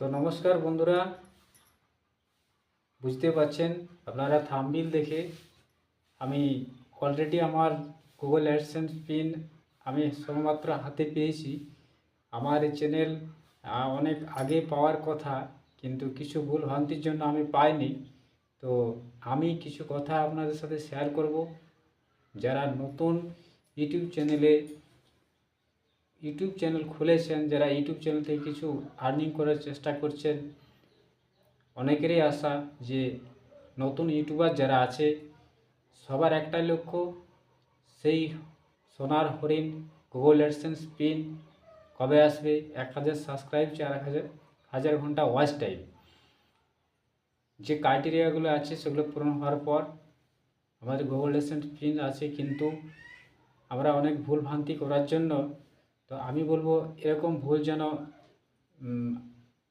তো নমস্কার বন্ধুরা। বুঝতে পারছেন, আপনারা থাম্বিল দেখে আমি অলরেডি আমার গুগল অ্যাডসেন্স পিন আমি শুধুমাত্র হাতে পেয়েছি। আমার এই চ্যানেল অনেক আগে পাওয়ার কথা, কিন্তু কিছু ভুল ভ্রান্তির জন্য আমি পাইনি। তো আমি কিছু কথা আপনাদের সাথে শেয়ার করব। যারা নতুন ইউটিউব চ্যানেলে ইউটিউব চ্যানেল খুলেছেন, যারা ইউটিউব চ্যানেল থেকে কিছু আর্নিং করার চেষ্টা করছেন, অনেকেরই আশা যে নতুন ইউটিউবার যারা আছে, সবার একটাই লক্ষ্য, সেই সোনার হরিণ গুগল অ্যাডসেন্স পিন কবে আসবে, এক হাজার সাবস্ক্রাইব চার হাজার হাজার ঘণ্টা ওয়াচ টাইম যে ক্রাইটেরিয়াগুলো আছে, সেগুলো পূরণ হওয়ার পর আমাদের গুগল অ্যাডসেন্স পিন আছে, কিন্তু আমরা অনেক ভুল ভ্রান্তি করার জন্য তো আমি বলব এরকম ভুল যেন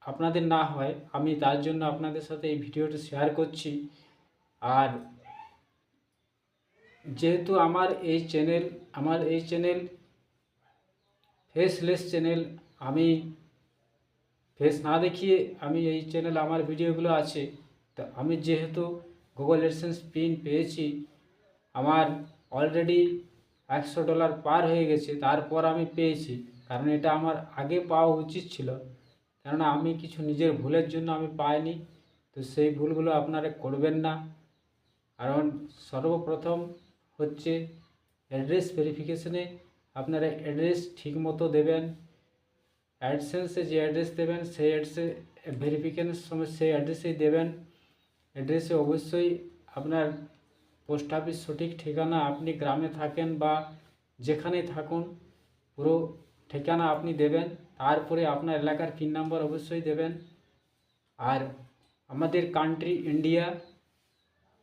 আপনাদের না হয়, আমি তার জন্য আপনাদের সাথে এই ভিডিওটা শেয়ার করছি। আর যেহেতু আমার এই চ্যানেল আমার এই চ্যানেল ফেসলেস চ্যানেল আমি ফেস না দেখিয়ে আমি এই চ্যানেল আমার ভিডিওগুলো আছে, তো আমি যেহেতু গুগল এডসেন্স পিন পেয়েছি, আমার অলরেডি একশো ডলার পার হয়ে গেছে, তারপর আমি পেয়েছি। কারণ এটা আমার আগে পাওয়া উচিত ছিল। কেননা আমি কিছু নিজের ভুলের জন্য আমি পাইনি। তো সেই ভুলগুলো আপনারা করবেন না। কারণ সর্বপ্রথম হচ্ছে অ্যাড্রেস ভেরিফিকেশনে আপনারা অ্যাড্রেস ঠিকমতো দেবেন। অ্যাডসেন্সে যে অ্যাড্রেস দেবেন, সেই অ্যাড্রেসে ভেরিফিকেশনের সময় সেই অ্যাড্রেসেই দেবেন। অ্যাড্রেসে অবশ্যই আপনার পোস্ট অফিস সঠিক ঠিকানা আপনি গ্রামে থাকেন বা যেখানেই থাকুন, পুরো ঠিকানা আপনি দেবেন। তারপরে আপনার এলাকার পিন নাম্বার অবশ্যই দেবেন। আর আমাদের কান্ট্রি ইন্ডিয়া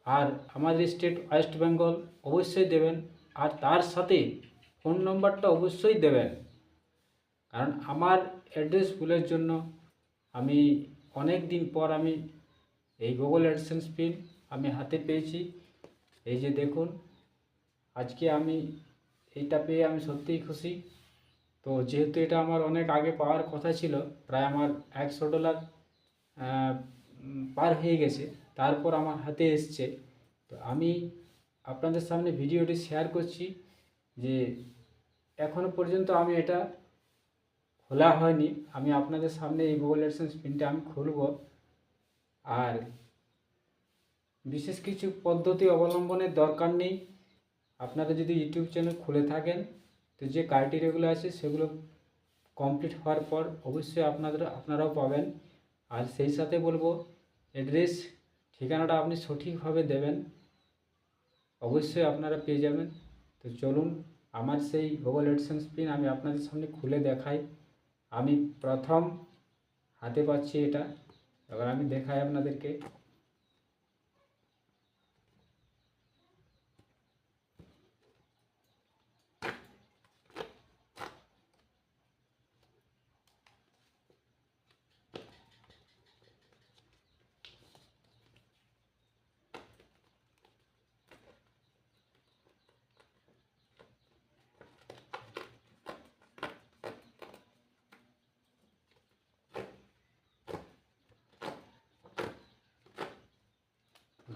আর আমাদের স্টেট ওয়েস্ট বেঙ্গল অবশ্যই দেবেন। আর তার সাথে ফোন নম্বরটা অবশ্যই দেবেন। কারণ আমার অ্যাড্রেস ভুলের জন্য আমি অনেক দিন পর আমি এই গুগল অ্যাডসেন্স পিন আমি হাতে পেয়েছি। এই যে দেখুন, আজকে আমি এইটা পেয়ে আমি সত্যিই খুশি। তো যেহেতু এটা আমার অনেক আগে পাওয়ার কথা ছিল, প্রায় আমার একশো ডলার পার হয়ে গেছে, তারপর আমার হাতে এসছে। তো আমি আপনাদের সামনে ভিডিওটি শেয়ার করছি যে এখনও পর্যন্ত আমি এটা খোলা হয়নি। আমি আপনাদের সামনে এই গুগল অ্যাডসেন্স পিনটা আমি খুলব। আর বিশেষ কিছু পদ্ধতি অবলম্বনের দরকার নেই। আপনারা যদি ইউটিউব চ্যানেল খুলে থাকেন, তো যে ক্রাইটেরিয়াগুলো আছে সেগুলো কমপ্লিট হওয়ার পর অবশ্যই আপনাদের, আপনারাও পাবেন। আর সেই সাথে বলব, অ্যাড্রেস, ঠিকানাটা আপনি সঠিকভাবে দেবেন। অবশ্যই আপনারা পেয়ে যাবেন। তো চলুন, আমার সেই গুগল অ্যাডসেন্স পিন আমি আপনাদের সামনে খুলে দেখাই। আমি প্রথম হাতে পাচ্ছি এটা। এবার আমি দেখাই আপনাদেরকে।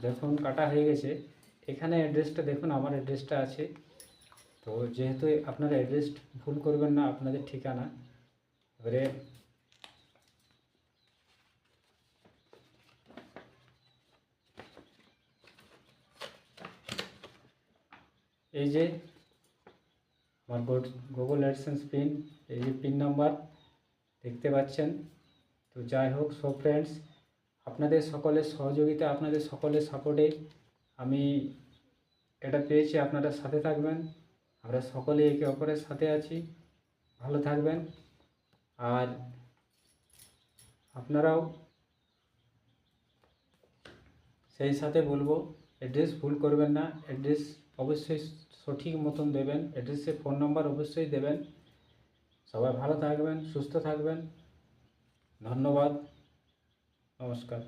দেখুন কাটা হয়ে গেছে। এখানে অ্যাড্রেসটা দেখুন, আমার অ্যাড্রেসটা আছে। তো যেহেতু আপনারা অ্যাড্রেস ভুল করবেন না, আপনাদের ঠিকানা। এবারে এই যে আমার গুগল অ্যাডসেন্স পিন এই যে পিন নাম্বার দেখতে পাচ্ছেন। তো যাই হোক সো ফ্রেন্ডস আপনাদের সকলের সহযোগিতা, আপনাদের সকলের সাপোর্টে আমি এটা পেয়েছি, আপনারা সাথে থাকবেন। আমরা সকলে একে অপরের সাথে আছি। ভালো থাকবেন। আর আপনারাও সেই সাথে বলব অ্যাড্রেস ভুল করবেন না। অ্যাড্রেস অবশ্যই সঠিক মতন দেবেন। অ্যাড্রেসে ফোন নাম্বার অবশ্যই দেবেন। সবাই ভালো থাকবেন, সুস্থ থাকবেন। ধন্যবাদ। নমস্কার